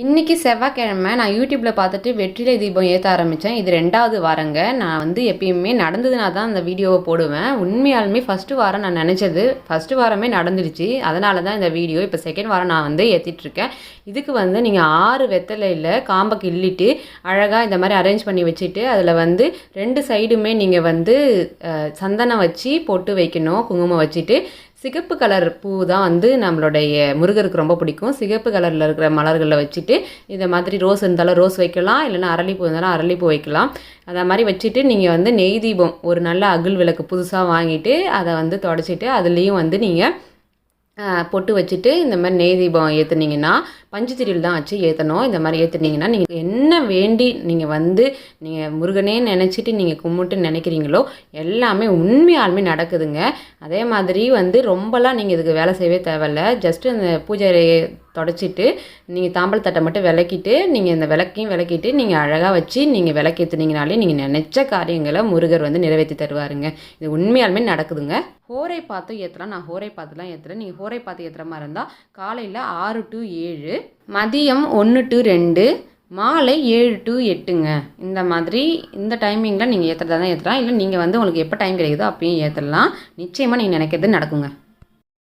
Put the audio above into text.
இன்றைக்கி செவ்வாய்க்கிழமை நான் யூடியூப்பில் பார்த்துட்டு வெற்றிலை தீபம் ஏற்ற ஆரம்பித்தேன் இது ரெண்டாவது வாரங்க. நான் வந்து எப்பயுமே நடந்ததுனா தான் அந்த வீடியோவை போடுவேன். உண்மையாலுமே ஃபஸ்ட்டு வாரம் நான் நினச்சது ஃபஸ்ட்டு வாரமே நடந்துடுச்சு. அதனால தான் இந்த வீடியோ. இப்போ செகண்ட் வாரம் நான் வந்து ஏற்றிட்டுருக்கேன் இதுக்கு வந்து நீங்கள் ஆறு வெத்தலையில் காம்பை கிள்ளிட்டு அழகாக இந்த மாதிரி அரேஞ்ச் பண்ணி வச்சுட்டு அதில் வந்து ரெண்டு சைடுமே நீங்கள் வந்து சந்தனம் வச்சு பொட்டு வைக்கணும். குங்குமம் வச்சுட்டு சிகப்பு கலர் பூ தான் வந்து நம்மளுடைய முருகருக்கு ரொம்ப பிடிக்கும். சிகப்பு கலரில் இருக்கிற மலர்களில் வச்சுட்டு இந்த மாதிரி ரோஸ் இருந்தாலும் ரோஸ் வைக்கலாம் இல்லைன்னா அரளிப்பூ இருந்தாலும் அரளிப்பூ வைக்கலாம். அதை மாதிரி வச்சுட்டு நீங்கள் வந்து நெய் தீபம் ஒரு நல்ல அகில் விளக்கு புதுசாக வாங்கிட்டு அதை வந்து தொடச்சிட்டு அதுலேயும் வந்து நீங்கள் பொட்டு வச்சுட்டு இந்த மாதிரி நெய் தீபம் ஏற்றுனீங்கன்னா பஞ்சுத்திரியில் தான் வச்சு ஏற்றணும் இந்த மாதிரி ஏற்றுனீங்கன்னா நீங்கள் என்ன வேண்டி நீங்கள் வந்து நீங்கள் முருகனே நினச்சிட்டு நீங்கள் கும்பிட்டு நினைக்கிறீங்களோ எல்லாமே உண்மையாலுமே நடக்குதுங்க. அதே மாதிரி வந்து ரொம்பலாம் நீங்கள் இதுக்கு வேலை செய்யவே தேவையில்ல. ஜஸ்ட்டு அந்த பூஜை தொடச்சிட்டு நீங்கள் தாம்பழத்தட்டை மட்டும் விளக்கிட்டு நீங்கள் இந்த விளக்கையும் விளக்கிட்டு நீங்கள் அழகாக வச்சு நீங்கள் விளக்கேற்றுனீங்கனாலே நீங்கள் நினச்ச காரியங்களை முருகர் வந்து நிறைவேற்றி தருவாருங்க. இது உண்மையாலுமே நடக்குதுங்க. ஹோரை பார்த்து ஏற்றலாம் நான் ஹோரை பார்த்துலாம் ஏற்றுறேன் நீங்கள் ஹோரை பார்த்து ஏற்றுற மாதிரி இருந்தால் காலையில் ஆறு டு ஏழு மதியம் ஒன்று டு ரெண்டு மாலை ஏழு டு எட்டுங்க. இந்த மாதிரி இந்த டைமிங்கில் நீங்கள் ஏற்றுறதா தான் ஏற்றலாம் இல்லை நீங்கள் வந்து உங்களுக்கு எப்போ டைம் கிடைக்குதோ அப்பயும் ஏற்றலாம் நிச்சயமாக நீங்கள் நினைக்கிறது நடக்குங்க.